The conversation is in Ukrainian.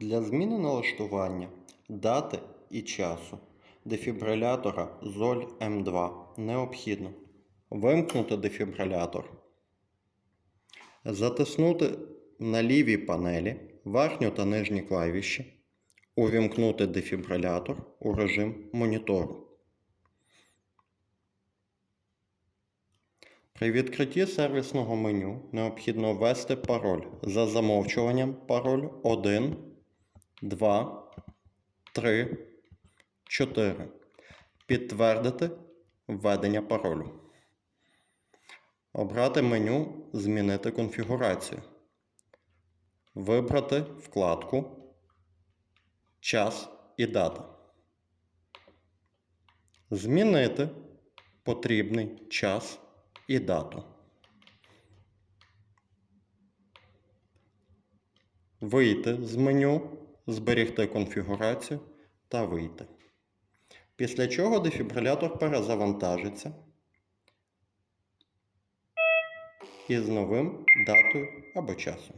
Для зміни налаштування дати і часу дефібрилятора Золь М2 необхідно вимкнути дефібрилятор, затиснути на лівій панелі верхню та нижні клавіші, увімкнути дефібрилятор у режим монітору. При відкритті сервісного меню необхідно ввести пароль за замовчуванням пароль 1, 2, 3, 4. Підтвердити введення паролю. Обрати меню Змінити конфігурацію. Вибрати вкладку Час і дата. Змінити потрібний час і дату. Вийти з меню, зберегти конфігурацію та вийти. Після чого дефібрилятор перезавантажиться із новим датою або часом.